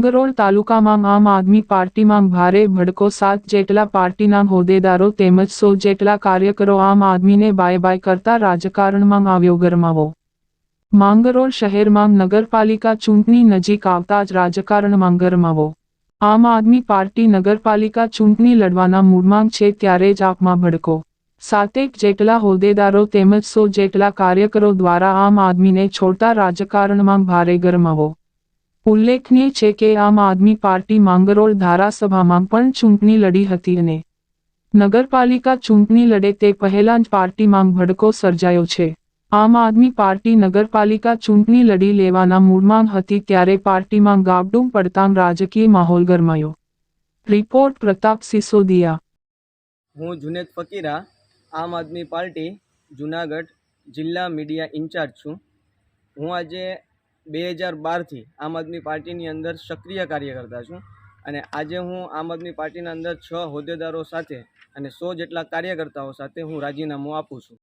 માંગરોળ તાલુકામાં આમ આદમી પાર્ટીમાં ભારે ભડકો, સાત જેટલા પાર્ટીના હોદ્દેદારો તેમજ સો જેટલા કાર્યકરો આમ આદમીને બાય બાય કરતા રાજકારણમાં આવ્યો ગરમાવો. માંગરોળ શહેરમાં નગરપાલિકા ચૂંટણી નજીક આવતા જ રાજકારણમાં ગરમાવો. આમ આદમી પાર્ટી નગરપાલિકા ચૂંટણી લડવાના મૂડમાં છે ત્યારે જ આપમાં ભડકો. સાતેક જેટલા હોદ્દેદારો તેમજ સો જેટલા કાર્યકરો દ્વારા આમ આદમીને છોડતા રાજકારણમાં ભારે ગરમાવો. ઉલ્લેખનીય છે કે આમ આદમી પાર્ટી માંગરોળ ધારાસભામાં પણ ચૂંટણી લડી હતી અને નગરપાલિકા ચૂંટણી લડે તે પહેલાં જ પાર્ટીમાં ભડકો સર્જાયો છે. આમ આદમી પાર્ટી નગરપાલિકા ચૂંટણી લડી લેવાના મૂળમાં હતી ત્યારે પાર્ટીમાં ગાબડું પડતાં રાજકીય માહોલ ગરમાયો. રિપોર્ટ પ્રતાપ સિસોદિયા. હું જુનેદ ફકીરા, આમ આદમી પાર્ટી, જુનાગઢ જિલ્લા મીડિયા ઇન્ચાર્જ છું. હું આજે બે હજાર બારથી આમ આદમી પાર્ટીની અંદર સક્રિય કાર્યકર્તા છું. અને આજે હું આમ આદમી પાર્ટીના અંદર છ હોદ્દેદારો સાથે અને સો જેટલા કાર્યકર્તાઓ સાથે હું રાજીનામું આપું છું.